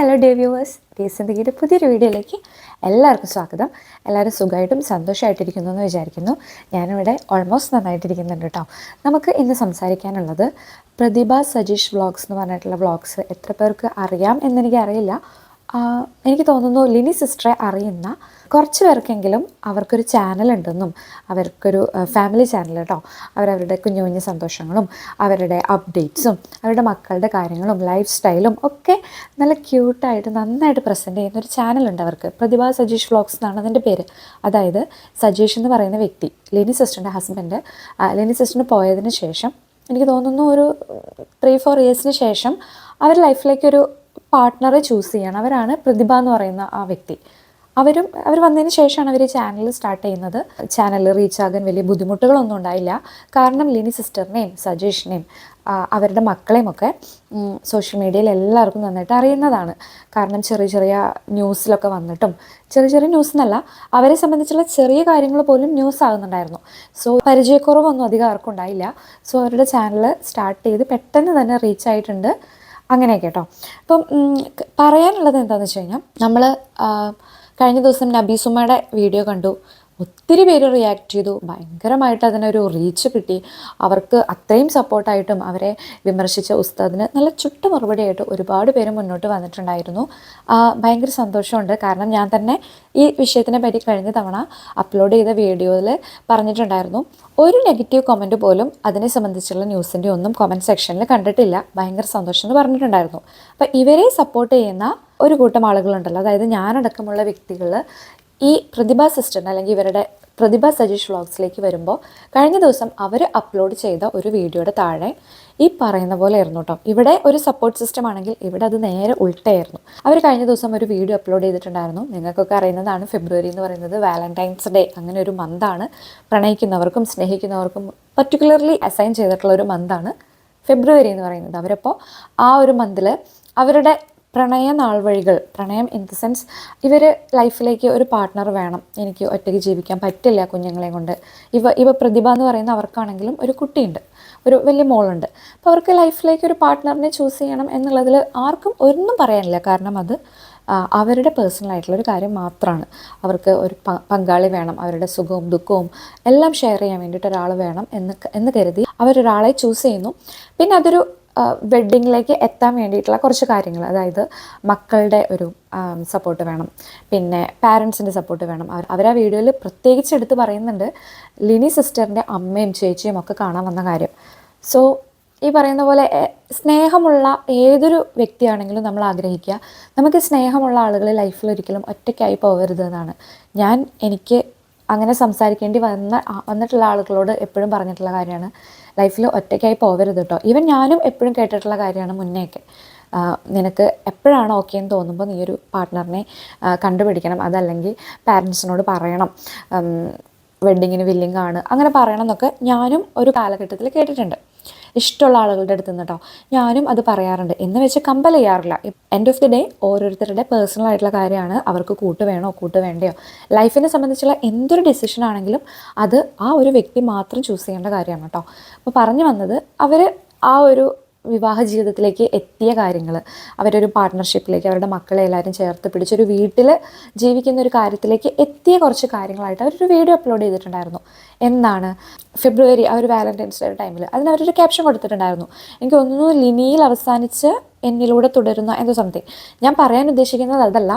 Hello dear viewers ഡേ സിന്ദഗിയുടെ പുതിയൊരു വീഡിയോയിലേക്ക് എല്ലാവർക്കും സ്വാഗതം. എല്ലാവരും സുഖമായിട്ടും സന്തോഷമായിട്ടിരിക്കുന്നു എന്ന് വിചാരിക്കുന്നു. ഞാനിവിടെ ഓൾമോസ്റ്റ് നന്നായിട്ടിരിക്കുന്നുണ്ട് കേട്ടോ. നമുക്ക് ഇന്ന് സംസാരിക്കാനുള്ളത് പ്രതിഭ സജീഷ് വ്ളോഗ്സ് എന്ന് പറഞ്ഞിട്ടുള്ള വ്ളോഗ്സ് എത്ര പേർക്ക് അറിയാം എന്നെനിക്കറിയില്ല എനിക്ക് തോന്നുന്നു ലിനി സിസ്റ്ററെ അറിയുന്ന കുറച്ച് പേർക്കെങ്കിലും അവർക്കൊരു ചാനൽ ഉണ്ടെന്നും അവർക്കൊരു ഫാമിലി ചാനൽ കേട്ടോ അവരവരുടെ കുഞ്ഞു കുഞ്ഞു സന്തോഷങ്ങളും അവരുടെ അപ്ഡേറ്റ്സും അവരുടെ മക്കളുടെ കാര്യങ്ങളും ലൈഫ് സ്റ്റൈലും ഒക്കെ നല്ല ക്യൂട്ടായിട്ട് നന്നായിട്ട് പ്രസന്റ് ചെയ്യുന്ന ഒരു ചാനലുണ്ട് അവർക്ക്. പ്രതിഭ സജീഷ് വ്ളോഗ്സ് എന്നാണ് അതിന്റെ പേര്. അതായത് സജീഷ് എന്ന് പറയുന്ന വ്യക്തി ലിനി സിസ്റ്ററിന്റെ ഹസ്ബൻഡ് ലിനി സിസ്റ്ററിന് പോയതിന് ശേഷം എനിക്ക് തോന്നുന്നു ഒരു ത്രീ ഫോർ ഇയേഴ്സിന് ശേഷം അവർ ലൈഫിലേക്കൊരു പാർട്ട്ണറെ ചൂസ് ചെയ്യണം. അവരാണ് പ്രതിഭ എന്ന് പറയുന്ന ആ വ്യക്തി. അവരും അവർ വന്നതിന് ശേഷമാണ് അവർ ചാനൽ സ്റ്റാർട്ട് ചെയ്യുന്നത്. ചാനൽ റീച്ച് ആകാൻ വലിയ ബുദ്ധിമുട്ടുകളൊന്നും ഉണ്ടായില്ല. കാരണം ലിനി സിസ്റ്ററിനെയും സജേഷിനെയും അവരുടെ മക്കളെയും ഒക്കെ സോഷ്യൽ മീഡിയയിൽ എല്ലാവർക്കും നന്നായിട്ട് അറിയുന്നതാണ്. കാരണം ചെറിയ ചെറിയ ന്യൂസിലൊക്കെ വന്നിട്ടും ചെറിയ ചെറിയ ന്യൂസ് എന്നല്ല അവരെ സംബന്ധിച്ചുള്ള ചെറിയ കാര്യങ്ങൾ പോലും ന്യൂസ് ആകുന്നുണ്ടായിരുന്നു. സോ പരിചയക്കുറവൊന്നും അധികം ആർക്കും ഉണ്ടായില്ല. സോ അവരുടെ ചാനൽ സ്റ്റാർട്ട് ചെയ്ത് പെട്ടെന്ന് തന്നെ റീച്ച് ആയിട്ടുണ്ട്. അങ്ങനെയൊക്കെ കേട്ടോ. അപ്പം പറയാനുള്ളത് എന്താണെന്ന് വെച്ച് കഴിഞ്ഞാൽ നമ്മൾ കഴിഞ്ഞ ദിവസം നബീസുമ്മയുടെ വീഡിയോ കണ്ടു. ഒത്തിരി പേര് റിയാക്ട് ചെയ്തു. ഭയങ്കരമായിട്ട് അതിനൊരു റീച്ച് കിട്ടി. അവർക്ക് അത്രയും സപ്പോർട്ടായിട്ടും അവരെ വിമർശിച്ച ഉസ്താദിന് നല്ല ചുട്ട മറുപടിയായിട്ട് ഒരുപാട് പേര് മുന്നോട്ട് വന്നിട്ടുണ്ടായിരുന്നു. ഭയങ്കര സന്തോഷമുണ്ട്. കാരണം ഞാൻ തന്നെ ഈ വിഷയത്തിനെ പറ്റി കഴിഞ്ഞ തവണ അപ്ലോഡ് ചെയ്ത വീഡിയോയിൽ പറഞ്ഞിട്ടുണ്ടായിരുന്നു. ഒരു നെഗറ്റീവ് കമന്റ് പോലും അതിനെ സംബന്ധിച്ചുള്ള ന്യൂസിന്റെ ഒന്നും കമന്റ് സെക്ഷനിൽ കണ്ടിട്ടില്ല. ഭയങ്കര സന്തോഷം എന്ന് പറഞ്ഞിട്ടുണ്ടായിരുന്നു. അപ്പോൾ ഇവരെ സപ്പോർട്ട് ചെയ്യുന്ന ഒരു കൂട്ടം ആളുകളുണ്ടല്ലോ. അതായത് ഞാനടക്കമുള്ള വ്യക്തികൾ ഈ പ്രതിഭ സിസ്റ്റർ അല്ലെങ്കിൽ ഇവരുടെ പ്രതിഭ സജീഷ് വ്ളോഗ്സിലേക്ക് വരുമ്പോൾ കഴിഞ്ഞ ദിവസം അവർ അപ്ലോഡ് ചെയ്ത ഒരു വീഡിയോയുടെ താഴെ ഈ പറയുന്ന പോലെ ആയിരുന്നു കേട്ടോ ഇവിടെ ഒരു സപ്പോർട്ട് സിസ്റ്റം ആണെങ്കിൽ ഇവിടെ അത് നേരെ ഉൾട്ടയായിരുന്നു. അവർ കഴിഞ്ഞ ദിവസം ഒരു വീഡിയോ അപ്ലോഡ് ചെയ്തിട്ടുണ്ടായിരുന്നു. നിങ്ങൾക്കൊക്കെ അറിയുന്നതാണ് ഫെബ്രുവരി എന്ന് പറയുന്നത് വാലന്റൈൻസ് ഡേ അങ്ങനെ ഒരു മന്താണ് പ്രണയിക്കുന്നവർക്കും സ്നേഹിക്കുന്നവർക്കും പർട്ടിക്കുലർലി അസൈൻ ചെയ്തിട്ടുള്ള ഒരു മന്താണ് ഫെബ്രുവരി എന്ന് പറയുന്നത്. അവരപ്പോൾ ആ ഒരു മന്തിൽ അവരുടെ പ്രണയ നാൾവഴികൾ പ്രണയം ഇൻ ദ സെൻസ് ഇവർ ലൈഫിലേക്ക് ഒരു പാർട്ട്ണർ വേണം. എനിക്ക് ഒറ്റയ്ക്ക് ജീവിക്കാൻ പറ്റില്ല കുഞ്ഞുങ്ങളെ കൊണ്ട്. ഇവ ഇവ പ്രതിഭ എന്ന് പറയുന്ന അവർക്കാണെങ്കിലും ഒരു കുട്ടിയുണ്ട് ഒരു വലിയ മോളുണ്ട്. അപ്പോൾ അവർക്ക് ലൈഫിലേക്ക് ഒരു പാർട്ട്ണറിനെ ചൂസ് ചെയ്യണം എന്നുള്ളതിൽ ആർക്കും ഒന്നും പറയാനില്ല. കാരണം അത് അവരുടെ പേഴ്സണൽ ആയിട്ടുള്ള ഒരു കാര്യം മാത്രമാണ് അവർക്ക് ഒരു പങ്കാളി വേണം അവരുടെ സുഖവും ദുഃഖവും എല്ലാം ഷെയർ ചെയ്യാൻ വേണ്ടിയിട്ട് ഒരാൾ വേണം എന്ന് എന്ന് കരുതി അവരൊരാളെ ചൂസ് ചെയ്യുന്നു. പിന്നെ അതൊരു വെഡ്ഡിങ്ങിലേക്ക് എത്താൻ വേണ്ടിയിട്ടുള്ള കുറച്ച് കാര്യങ്ങൾ. അതായത് മക്കളുടെ ഒരു സപ്പോർട്ട് വേണം. പിന്നെ പാരൻസിന്റെ സപ്പോർട്ട് വേണം. അവർ അവർ ആ വീഡിയോയിൽ പ്രത്യേകിച്ച് എടുത്ത് പറയുന്നുണ്ട്. ലിനി സിസ്റ്ററിന്റെ അമ്മയും ചേച്ചിയും ഒക്കെ കാണാൻ വന്ന കാര്യം. സോ ഈ പറയുന്ന പോലെ സ്നേഹമുള്ള ഏതൊരു വ്യക്തിയാണെങ്കിലും നമ്മൾ ആഗ്രഹിക്കുക. നമുക്ക് സ്നേഹമുള്ള ആളുകൾ ലൈഫിൽ ഒരിക്കലും ഒറ്റയ്ക്കായി പോകരുത് എന്നാണ്. ഞാൻ എനിക്ക് അങ്ങനെ സംസാരിക്കേണ്ടി വന്ന വന്നിട്ടുള്ള ആളുകളോട് എപ്പോഴും പറഞ്ഞിട്ടുള്ള കാര്യമാണ്. ലൈഫിൽ ഒറ്റയ്ക്കായി പോകരുത് കേട്ടോ ഈവൻ ഞാനും എപ്പോഴും കേട്ടിട്ടുള്ള കാര്യമാണ് മുന്നേയൊക്കെ നിനക്ക് എപ്പോഴാണ് ഓക്കെ എന്ന് തോന്നുമ്പോൾ നീ ഒരു പാർട്ട്ണറിനെ കണ്ടുപിടിക്കണം. അതല്ലെങ്കിൽ പാരൻസിനോട് പറയണം. വെഡ്ഡിങ്ങിന് വില്ലിങ് ആണ്. അങ്ങനെ പറയണം എന്നൊക്കെ ഞാനും ഒരു കാലഘട്ടത്തിൽ കേട്ടിട്ടുണ്ട്. ഇഷ്ടമുള്ള ആളുകളുടെ അടുത്ത് നിന്ന് കേട്ടോ ഞാനും അത് പറയാറുണ്ട്. എന്ന് വെച്ച് കമ്പൽ ചെയ്യാറില്ല. എൻഡ് ഓഫ് ദി ഡേ ഓരോരുത്തരുടെ പേഴ്സണൽ ആയിട്ടുള്ള കാര്യമാണ് അവർക്ക് കൂട്ട് വേണോ കൂട്ട് വേണ്ടയോ. ലൈഫിനെ സംബന്ധിച്ചുള്ള എന്തൊരു ഡിസിഷൻ ആണെങ്കിലും അത് ആ ഒരു വ്യക്തി മാത്രം ചൂസ് ചെയ്യേണ്ട കാര്യമാണ് കേട്ടോ അപ്പോൾ പറഞ്ഞു വന്നത് അവർ ആ ഒരു വിവാഹ ജീവിതത്തിലേക്ക് എത്തിയ കാര്യങ്ങൾ അവരൊരു പാർട്ട്ണർഷിപ്പിലേക്ക് അവരുടെ മക്കളെ എല്ലാവരും ചേർത്ത് പിടിച്ചൊരു വീട്ടിൽ ജീവിക്കുന്ന ഒരു കാര്യത്തിലേക്ക് എത്തിയ കുറച്ച് കാര്യങ്ങളായിട്ട് അവരൊരു വീഡിയോ അപ്ലോഡ് ചെയ്തിട്ടുണ്ടായിരുന്നു. എന്നാണ് ഫെബ്രുവരി ആ ഒരു വാലന്റൈൻസ് ഡേ ടൈമിൽ അതിന് അവരൊരു ക്യാപ്ഷൻ കൊടുത്തിട്ടുണ്ടായിരുന്നു. എനിക്ക് തോന്നുന്നു ലിനിയിൽ അവസാനിച്ച് എന്നിലൂടെ തുടരുന്ന എന്തോ സംതിങ് ഞാൻ പറയാൻ ഉദ്ദേശിക്കുന്നത് അതല്ല.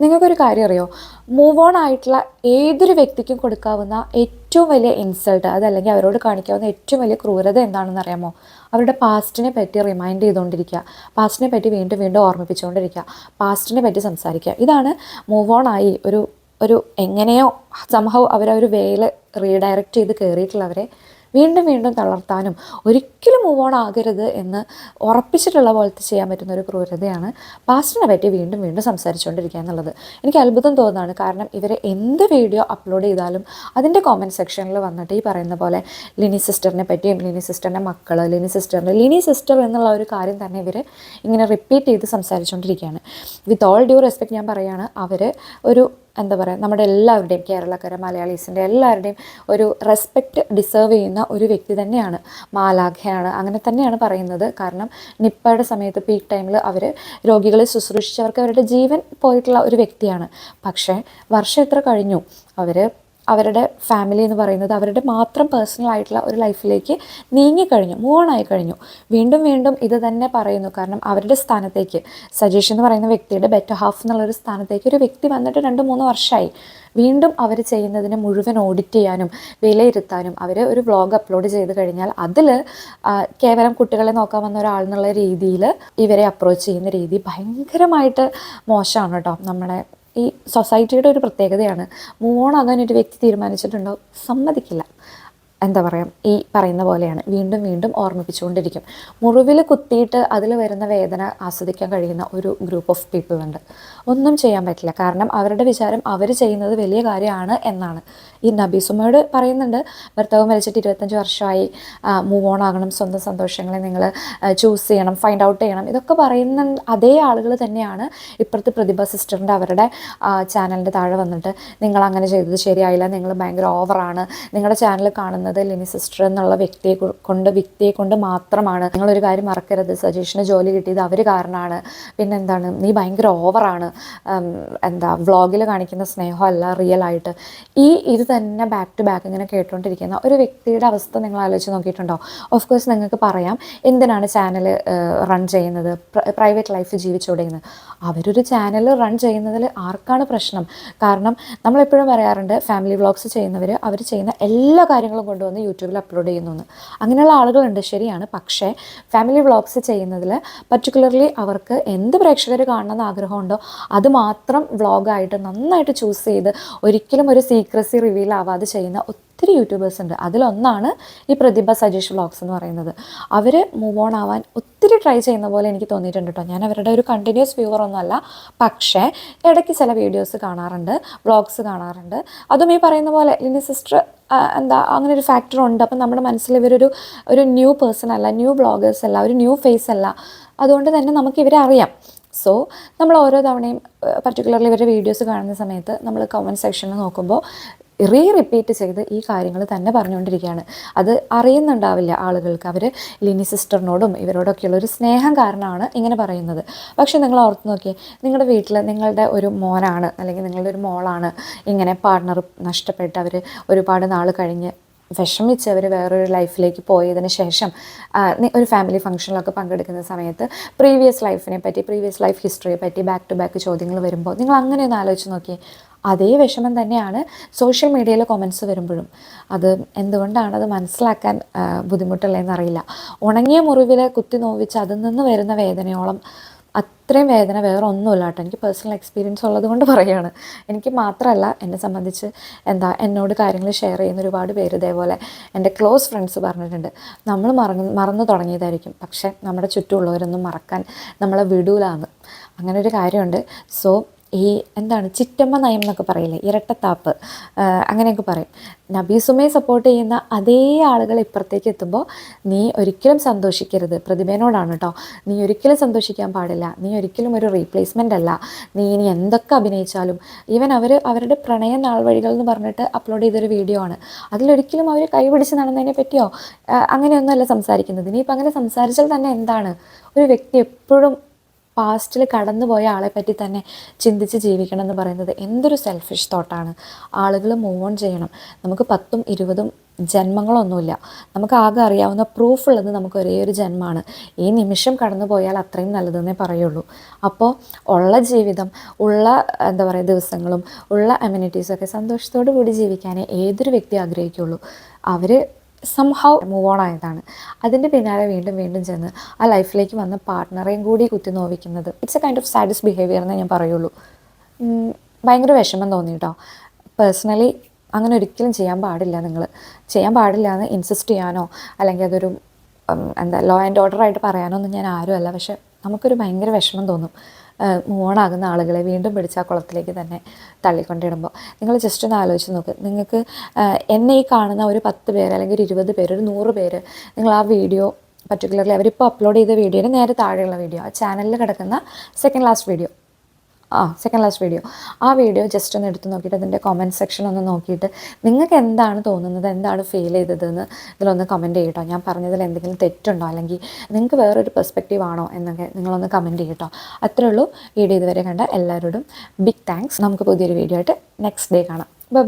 നിങ്ങൾക്കൊരു കാര്യം അറിയോ? മൂവ് ഓൺ ആയിട്ടുള്ള ഏതൊരു വ്യക്തിക്കും കൊടുക്കാവുന്ന ഏറ്റവും വലിയ ഇൻസൾട്ട് അതല്ലെങ്കിൽ അവരോട് കാണിക്കാവുന്ന ഏറ്റവും വലിയ ക്രൂരത എന്താണെന്ന് അറിയാമോ? അവരുടെ പാസ്റ്റിനെ പറ്റി റിമൈൻഡ് ചെയ്തുകൊണ്ടിരിക്കുക. പാസ്റ്റിനെ പറ്റി വീണ്ടും വീണ്ടും ഓർമ്മിപ്പിച്ചുകൊണ്ടിരിക്കുക. പാസ്റ്റിനെ പറ്റി സംസാരിക്കുക. ഇതാണ് മൂവ് ഓൺ ആയി ഒരു ഒരു എങ്ങനെയോ സംഭവം അവരൊരു വേയിൽ റീഡയറക്റ്റ് ചെയ്ത് കയറിയിട്ടുള്ളവരെ വീണ്ടും വീണ്ടും തളർത്താനും ഒരിക്കലും മൂവ് ഓൺ ആകരുത് എന്ന് ഉറപ്പിച്ചിട്ടുള്ള പോലത്തെ ചെയ്യാൻ പറ്റുന്ന ഒരു ക്രൂരതയാണ് പാസ്റ്റിനെ പറ്റി വീണ്ടും വീണ്ടും സംസാരിച്ചുകൊണ്ടിരിക്കുക എന്നുള്ളത്. എനിക്ക് അത്ഭുതം തോന്നുന്നതാണ്. കാരണം ഇവർ എന്ത് വീഡിയോ അപ്ലോഡ് ചെയ്താലും അതിന്റെ കോമെന്റ് സെക്ഷനിൽ വന്നിട്ട് ഈ പറയുന്ന പോലെ ലിനി സിസ്റ്ററിനെ പറ്റിയും ലിനി സിസ്റ്ററിന്റെ മക്കൾ ലിനി സിസ്റ്ററിന്റെ ലിനി സിസ്റ്റർ എന്നുള്ള ഒരു കാര്യം തന്നെ ഇവർ ഇങ്ങനെ റിപ്പീറ്റ് ചെയ്ത് സംസാരിച്ചുകൊണ്ടിരിക്കുകയാണ്. വിത്ത് ഓൾ ഡ്യൂ റെസ്പെക്ട് ഞാൻ പറയുകയാണ് അവർ ഒരു എന്താ പറയുക നമ്മുടെ എല്ലാവരുടെയും കേരളക്കര മലയാളീസിന്റെ എല്ലാവരുടെയും ഒരു റെസ്പെക്റ്റ് ഡിസേർവ് ചെയ്യുന്ന ഒരു വ്യക്തി തന്നെയാണ് മാലാഖയാണ്. അങ്ങനെ തന്നെയാണ് പറയുന്നത്. കാരണം നിപ്പയുടെ സമയത്ത് പീക്ക് ടൈമിൽ അവർ രോഗികളെ ശുശ്രൂഷിച്ചവർക്ക് അവരുടെ ജീവൻ പോയിട്ടുള്ള ഒരു വ്യക്തിയാണ്. പക്ഷേ വർഷം എത്ര കഴിഞ്ഞു? അവർ അവരുടെ ഫാമിലി എന്ന് പറയുന്നത് അവരുടെ മാത്രം പേഴ്സണൽ ആയിട്ടുള്ള ഒരു ലൈഫിലേക്ക് നീങ്ങിക്കഴിഞ്ഞു മൂവ് ആയി കഴിഞ്ഞു. വീണ്ടും വീണ്ടും ഇത് തന്നെ പറയുന്നു. കാരണം അവരുടെ സ്ഥാനത്തേക്ക് സജീഷ് എന്ന് പറയുന്ന വ്യക്തിയുടെ ബെറ്റർ ഹാഫ് എന്നുള്ളൊരു സ്ഥാനത്തേക്ക് ഒരു വ്യക്തി വന്നിട്ട് രണ്ട് മൂന്ന് വർഷമായി വീണ്ടും അവർ ചെയ്യുന്നതിനെ മുഴുവൻ ഓഡിറ്റ് ചെയ്യാനും വിലയിരുത്താനും അവർ ഒരു വ്ളോഗ് അപ്ലോഡ് ചെയ്ത് കഴിഞ്ഞാൽ അതിൽ കേവലം കുട്ടികളെ നോക്കാൻ വന്ന ഒരാൾ എന്നുള്ള രീതിയിൽ ഇവരെ അപ്രോച്ച് ചെയ്യുന്ന രീതി ഭയങ്കരമായിട്ട് മോശമാണ് കേട്ടോ. നമ്മുടെ ഈ സൊസൈറ്റിയുടെ ഒരു പ്രത്യേകതയാണ്. മൂവ് ഓൺ ആകാൻ ഒരു വ്യക്തി തീരുമാനിച്ചിട്ടുണ്ടോ? സമ്മതിക്കില്ല. എന്താ പറയുക ഈ പറയുന്ന പോലെയാണ്. വീണ്ടും വീണ്ടും ഓർമ്മിപ്പിച്ചുകൊണ്ടിരിക്കും. മുറിവിൽ കുത്തിയിട്ട് അതിൽ വരുന്ന വേദന ആസ്വദിക്കാൻ കഴിയുന്ന ഒരു ഗ്രൂപ്പ് ഓഫ് പീപ്പിൾ ഉണ്ട്. ഒന്നും ചെയ്യാൻ പറ്റില്ല. കാരണം അവരുടെ വിചാരം അവർ ചെയ്യുന്നത് വലിയ കാര്യമാണ് എന്നാണ്. ഈ നബീസുമയോട് പറയുന്നുണ്ട് ഭർത്താവ് മരിച്ചിട്ട് ഇരുപത്തഞ്ച് വർഷമായി. മൂവ് ഓൺ ആകണം. സ്വന്തം സന്തോഷങ്ങളെ നിങ്ങൾ ചൂസ് ചെയ്യണം ഫൈൻഡ് ഔട്ട് ചെയ്യണം. ഇതൊക്കെ പറയുന്ന അതേ ആളുകൾ തന്നെയാണ് ഇപ്പുറത്തെ പ്രതിഭ സിസ്റ്ററിന്റെ അവരുടെ ചാനലിന്റെ താഴെ വന്നിട്ട് നിങ്ങൾ അങ്ങനെ ചെയ്തത് ശരിയായില്ല. നിങ്ങൾ ഭയങ്കര ഓവറാണ് നിങ്ങളുടെ ചാനൽ കാണുന്നത് ലിനി സിസ്റ്റർ എന്നുള്ള വ്യക്തിയെ കൊണ്ട് വ്യക്തിയെ കൊണ്ട് മാത്രമാണ്. നിങ്ങളൊരു കാര്യം മറക്കരുത്. സജീഷിന് ജോലി കിട്ടിയത് അവർ കാരണമാണ് പിന്നെന്താണ്? നീ ഭയങ്കര ഓവറാണ് എന്താ വ്ളോഗിൽ കാണിക്കുന്ന സ്നേഹമല്ല റിയൽ ആയിട്ട്. ഈ ഇത് തന്നെ ബാക്ക് ടു ബാക്ക് ഇങ്ങനെ കേട്ടുകൊണ്ടിരിക്കുന്ന ഒരു വ്യക്തിയുടെ അവസ്ഥ നിങ്ങൾ ആലോചിച്ച് നോക്കിയിട്ടുണ്ടോ? ഓഫ് കോഴ്സ് നിങ്ങൾക്ക് പറയാം. എന്തിനാണ് ചാനൽ റൺ ചെയ്യുന്നത്? പ്രൈവറ്റ് ലൈഫ് ജീവിച്ചുകൂടെയെന്ന് അവരൊരു ചാനൽ റൺ ചെയ്യുന്നതിൽ ആർക്കാണ് പ്രശ്നം? കാരണം നമ്മളെപ്പോഴും പറയാറുണ്ട് ഫാമിലി വ്ളോഗ്സ് ചെയ്യുന്നവർ അവർ ചെയ്യുന്ന എല്ലാ കാര്യങ്ങളും കൊണ്ടുവന്ന് യൂട്യൂബിൽ അപ്ലോഡ് ചെയ്യുന്നു അങ്ങനെയുള്ള ആളുകളുണ്ട് ശരിയാണ്. പക്ഷേ ഫാമിലി വ്ളോഗ്സ് ചെയ്യുന്നതിൽ പർട്ടിക്കുലർലി അവർക്ക് എന്ത് പ്രേക്ഷകർ കാണണമെന്ന് ആഗ്രഹമുണ്ടോ അത് മാത്രം വ്ളോഗായിട്ട് നന്നായിട്ട് ചൂസ് ചെയ്ത് ഒരിക്കലും ഒരു സീക്രസി റിവീൽ ആവാതെ ചെയ്യുന്ന ഒത്തിരി യൂട്യൂബേഴ്സ് ഉണ്ട്. അതിലൊന്നാണ് ഈ പ്രതിഭ സജീഷ് വ്ളോഗ്സ് എന്ന് പറയുന്നത്. അവർ മൂവ് ഓൺ ആവാൻ ഒത്തിരി ട്രൈ ചെയ്യുന്ന പോലെ എനിക്ക് തോന്നിയിട്ടുണ്ട് കേട്ടോ ഞാൻ അവരുടെ ഒരു കണ്ടിന്യൂസ് വ്യൂവർ ഒന്നുമല്ല. പക്ഷേ ഇടയ്ക്ക് ചില വീഡിയോസ് കാണാറുണ്ട് വ്ളോഗ്സ് കാണാറുണ്ട്. അതും ഈ പറയുന്ന പോലെ എന്റെ സിസ്റ്റർ എന്താ അങ്ങനെ ഒരു ഫാക്ടർ ഉണ്ട്. അപ്പം നമ്മുടെ മനസ്സിൽ ഇവരൊരു ഒരു ന്യൂ പേഴ്സൺ അല്ല ന്യൂ ബ്ലോഗേഴ്സ് അല്ല ഒരു ന്യൂ ഫേസ് അല്ല. അതുകൊണ്ട് തന്നെ നമുക്ക് ഇവരെ അറിയാം. സോ നമ്മൾ ഓരോ തവണയും പർട്ടിക്കുലർലി ഇവരുടെ വീഡിയോസ് കാണുന്ന സമയത്ത് നമ്മൾ കമന്റ് സെക്ഷനിൽ നോക്കുമ്പോൾ റീ റിപ്പീറ്റ് ചെയ്ത് ഈ കാര്യങ്ങൾ തന്നെ പറഞ്ഞുകൊണ്ടിരിക്കുകയാണ്. അത് അറിയുന്നുണ്ടാവില്ല ആളുകൾക്ക്. അവർ ലിനി സിസ്റ്ററിനോടും ഇവരോടൊക്കെയുള്ള ഒരു സ്നേഹം കാരണമാണ് ഇങ്ങനെ പറയുന്നത്. പക്ഷേ നിങ്ങൾ ഓർത്ത് നോക്കിയേ നിങ്ങളുടെ വീട്ടിൽ നിങ്ങളുടെ ഒരു മോനാണ് അല്ലെങ്കിൽ നിങ്ങളുടെ ഒരു മോളാണ് ഇങ്ങനെ പാർട്ണർ നഷ്ടപ്പെട്ട് അവർ ഒരുപാട് നാൾ കഴിഞ്ഞ് വിഷമിച്ച് അവർ വേറൊരു ലൈഫിലേക്ക് പോയതിന് ശേഷം ഒരു ഫാമിലി ഫംഗ്ഷനിലൊക്കെ പങ്കെടുക്കുന്ന സമയത്ത് പ്രീവിയസ് ലൈഫിനെ പറ്റി പ്രീവിയസ് ലൈഫ് ഹിസ്റ്ററിയെ പറ്റി ബാക്ക് ടു ബാക്ക് ചോദ്യങ്ങൾ വരുമ്പോൾ നിങ്ങൾ അങ്ങനെ ഒന്ന് ആലോചിച്ച് നോക്കിയേ അതേ വിഷമം തന്നെയാണ് സോഷ്യൽ മീഡിയയിൽ കൊമൻസ് വരുമ്പോഴും. അത് എന്തുകൊണ്ടാണ് അത് മനസ്സിലാക്കാൻ ബുദ്ധിമുട്ടുള്ളതെന്നറിയില്ല ഉണങ്ങിയ മുറിവിൽ കുത്തി നോവിച്ച് അതിൽ നിന്ന് വരുന്ന വേദനയോളം അത്രയും വേദന വേറെ ഒന്നുമില്ല കേട്ടോ. എനിക്ക് പേഴ്സണൽ എക്സ്പീരിയൻസ് ഉള്ളത് കൊണ്ട് പറയുകയാണ് എനിക്ക് മാത്രമല്ല എന്നെ സംബന്ധിച്ച് എന്താ എന്നോട് കാര്യങ്ങൾ ഷെയർ ചെയ്യുന്ന ഒരുപാട് പേര് ഇതേപോലെ എന്റെ ക്ലോസ് ഫ്രണ്ട്സ് പറഞ്ഞിട്ടുണ്ട്. നമ്മൾ മറന്ന് മറന്നു തുടങ്ങിയതായിരിക്കും. പക്ഷേ നമ്മുടെ ചുറ്റുമുള്ളവരൊന്നും മറക്കാൻ നമ്മളെ വിടൂലാന്ന്. അങ്ങനെ ഒരു കാര്യമുണ്ട്. സോ ഈ എന്താണ് ചിറ്റമ്മ നയം എന്നൊക്കെ പറയില്ലേ ഇരട്ടത്താപ്പ് അങ്ങനെയൊക്കെ പറയും. നബീസുമയെ സപ്പോർട്ട് ചെയ്യുന്ന അതേ ആളുകൾ ഇപ്പുറത്തേക്ക് എത്തുമ്പോൾ നീ ഒരിക്കലും സന്തോഷിക്കരുത്. പ്രതിഭേനോടാണ് കേട്ടോ നീ ഒരിക്കലും സന്തോഷിക്കാൻ പാടില്ല. നീ ഒരിക്കലും ഒരു റീപ്ലേസ്മെന്റ് അല്ല. നീ ഇനി എന്തൊക്കെ അഭിനയിച്ചാലും ഈവൻ അവർ അവരുടെ പ്രണയ നാൾ വഴികൾ എന്ന് പറഞ്ഞിട്ട് അപ്ലോഡ് ചെയ്തൊരു വീഡിയോ ആണ്. അതിലൊരിക്കലും അവർ കൈപിടിച്ച് നടന്നതിനെ പറ്റിയോ അങ്ങനെയൊന്നുമല്ല സംസാരിക്കുന്നത്. ഇനിയിപ്പോൾ അങ്ങനെ സംസാരിച്ചാൽ തന്നെ എന്താണ്? ഒരു വ്യക്തി എപ്പോഴും പാസ്റ്റിൽ കടന്നുപോയ ആളെ പറ്റി തന്നെ ചിന്തിച്ച് ജീവിക്കണം എന്ന് പറയുന്നത് എന്തൊരു സെൽഫിഷ് തോട്ടാണ് ആളുകൾ മൂവ് ഓൺ ചെയ്യണം. നമുക്ക് പത്തും ഇരുപതും ജന്മങ്ങളൊന്നുമില്ല. നമുക്ക് ആകെ അറിയാവുന്ന പ്രൂഫ് ഉള്ളത് നമുക്ക് ഒരേ ഒരു ജന്മമാണ്. ഈ നിമിഷം കടന്നു പോയാൽ അത്രയും നല്ലതെന്നേ പറയുള്ളൂ. അപ്പോൾ ഉള്ള ജീവിതം ഉള്ള എന്താ പറയുക ദിവസങ്ങളും ഉള്ള അമ്യൂണിറ്റീസൊക്കെ സന്തോഷത്തോടു കൂടി ജീവിക്കാനേ ഏതൊരു വ്യക്തി ആഗ്രഹിക്കുള്ളൂ. അവർ സംഹൗ മൂവ് ഓൺ ആയതാണ്. അതിന്റെ പിന്നാലെ വീണ്ടും വീണ്ടും ചെന്ന് ആ ലൈഫിലേക്ക് വന്ന പാർട്ട്ണറെയും കൂടി കുത്തി നോവിക്കുന്നത് it's a kind of sadist behaviour എന്നേ ഞാൻ പറയുള്ളൂ. ഭയങ്കര വിഷമം തോന്നി കേട്ടോ പേഴ്സണലി അങ്ങനെ ഒരിക്കലും ചെയ്യാൻ പാടില്ല നിങ്ങൾ ചെയ്യാൻ പാടില്ല എന്ന് ഇൻസിസ്റ്റ് ചെയ്യാനോ അല്ലെങ്കിൽ അതൊരു എന്താ ലോ ആൻഡ് ഓർഡർ ആയിട്ട് പറയാനോ ഒന്നും ഞാൻ ആരുമല്ല. പക്ഷെ നമുക്കൊരു ഭയങ്കര വിഷമം തോന്നും. മൂണാകുന്ന ആളുകളെ വീണ്ടും പിടിച്ച കുളത്തിലേക്ക് തന്നെ തള്ളിക്കൊണ്ടിടുമ്പോൾ നിങ്ങൾ ജസ്റ്റ് ഒന്ന് ആലോചിച്ച് നോക്ക്. നിങ്ങൾക്ക് എന്നെ ഈ കാണുന്ന ഒരു പത്ത് പേര് അല്ലെങ്കിൽ ഒരു ഇരുപത് പേര് ഒരു നൂറ് പേര് നിങ്ങൾ ആ വീഡിയോ പർട്ടിക്കുലർലി അവരിപ്പോൾ അപ്ലോഡ് ചെയ്ത വീഡിയോയുടെ നേരെ താഴെയുള്ള വീഡിയോ ആ ചാനലിൽ കിടക്കുന്ന സെക്കൻഡ് ലാസ്റ്റ് വീഡിയോ ആ സെക്കൻഡ് ലാസ്റ്റ് വീഡിയോ ആ വീഡിയോ ജസ്റ്റ് ഒന്ന് എടുത്ത് നോക്കിയിട്ട് അതിന്റെ കമന്റ് സെക്ഷൻ ഒന്ന് നോക്കിയിട്ട് നിങ്ങൾക്ക് എന്താണ് തോന്നുന്നത്? എന്താണ് ഫീൽ ചെയ്തതെന്ന് ഇതിലൊന്ന് കമന്റ് ചെയ്യട്ടോ. ഞാൻ പറഞ്ഞതിൽ എന്തെങ്കിലും തെറ്റുണ്ടോ? അല്ലെങ്കിൽ നിങ്ങൾക്ക് വേറൊരു പെർസ്പെക്റ്റീവ് ആണോ എന്നൊക്കെ നിങ്ങളൊന്ന് കമന്റ് ചെയ്യട്ടോ. അത്രേ ഉള്ളൂ. വീഡിയോ ഇതുവരെ കണ്ട എല്ലാവരോടും ബിഗ് താങ്ക്സ് നമുക്ക് പുതിയൊരു വീഡിയോ ആയിട്ട് നെക്സ്റ്റ് ഡേ കാണാം. ബൈ